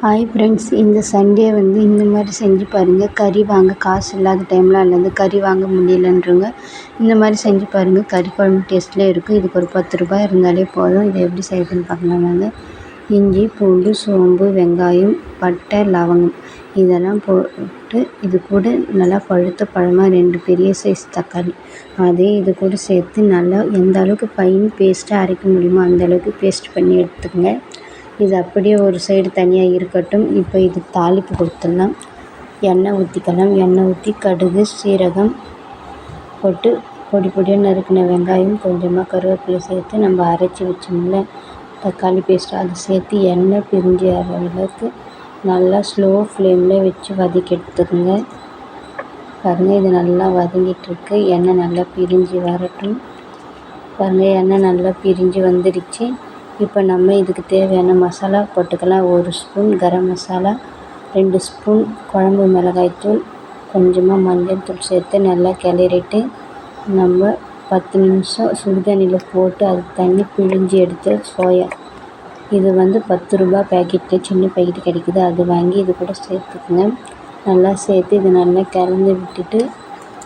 Hi friends இந்த Sunday வந்து இந்த மாதிரி செஞ்சு பாருங்கள் கறி வாங்க காசு இல்லாத டைமில் அல்லது கறி வாங்க முடியலன்றவங்க இந்த மாதிரி செஞ்சு பாருங்கள் கறி குழம்பு டேஸ்ட்டில் இருக்கும் இதுக்கு ஒரு பத்து ரூபாய் இருந்தாலே போதும். இதை எப்படி செய்யுதுன்னு பார்க்கலாம் வாங்க. இஞ்சி பூண்டு சோம்பு வெங்காயம் பட்டை லவங்கம். இதெல்லாம் போட்டு இது கூட நல்லா பழுத்த பழமாக ரெண்டு பெரிய சைஸ் தக்காளி. அதே இது கூட சேர்த்து நல்லா எந்த அளவுக்கு ஃபைன் பேஸ்ட்டாக அரைக்க முடியுமோ அந்த அளவுக்கு பேஸ்ட் பண்ணி எடுத்துக்கோங்க. இது அப்படியே ஒரு சைடு தனியாக இருக்கட்டும். இப்போ இது தாளிப்பு கொடுத்துடலாம். எண்ணெய் ஊற்றிக்கலாம் எண்ணெய் ஊற்றி கடுகு சீரகம் போட்டு பொடி பொடியாக நறுக்கின வெங்காயம் கொஞ்சமாக கருவேப்பிலை சேர்த்து நம்ம அரைச்சி வச்சோம்ல தக்காளி பேஸ்ட்டு அதை சேர்த்து எண்ணெய் பிரிஞ்சு வர அளவுக்கு நல்லா ஸ்லோ ஃப்ளேமில் வச்சு வதக்கி எடுத்துக்கோங்க பாருங்கள் இது நல்லா வதங்கிட்டுருக்கு எண்ணெய் நல்லா பிரிஞ்சு வரட்டும். பாருங்கள் எண்ணெய் நல்லா பிரிஞ்சு வந்துடுச்சு. இப்போ நம்ம இதுக்கு தேவையான மசாலா போட்டுக்கலாம். ஒரு ஸ்பூன் கரம் மசாலா ரெண்டு ஸ்பூன் குழம்பு மிளகாய்த்தூள் கொஞ்சமாக மஞ்சள் தூள் சேர்த்து நல்லா கிளறிட்டு நம்ம பத்து நிமிஷம் சுடுதண்ணியில் போட்டு அது தண்ணி பிழிஞ்சு எடுத்து சோயா. இது வந்து பத்து ரூபா பேக்கெட்டு சின்ன பேக்கெட் கிடைக்குது. அது வாங்கி இது கூட சேர்த்துக்குங்க. நல்லா சேர்த்து இது நல்லா கலந்து விட்டுட்டு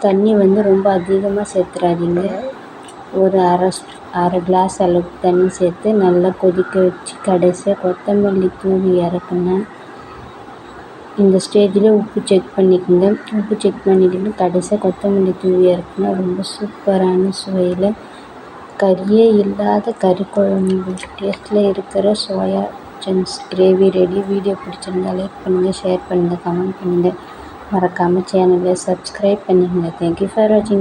தண்ணி வந்து ரொம்ப அதிகமாக சேர்த்துறாதீங்க. ஒரு அரை அரை கிளாஸ் அளவுக்கு தண்ணி சேர்த்து நல்லா கொதிக்க வச்சு கடைசியாக கொத்தமல்லி தூவி இறக்குனேன் இந்த ஸ்டேஜில் உப்பு செக் பண்ணிக்கோங்க. உப்பு செக் பண்ணிக்கிட்டு கடைசியாக கொத்தமல்லி தூவி இறக்குனா ரொம்ப சூப்பரான சுவையில் கறியே இல்லாத கறி குழம்பு டேஸ்ட்டில் இருக்கிற soya chunks gravy ready video பிடிச்சிருந்தா லைக் பண்ணுங்கள் ஷேர் பண்ணுங்கள் கமெண்ட் பண்ணுங்கள் மறக்காமல் சேனலை சப்ஸ்கிரைப் பண்ணிடுங்க தேங்க்யூ ஃபார் வாட்சிங்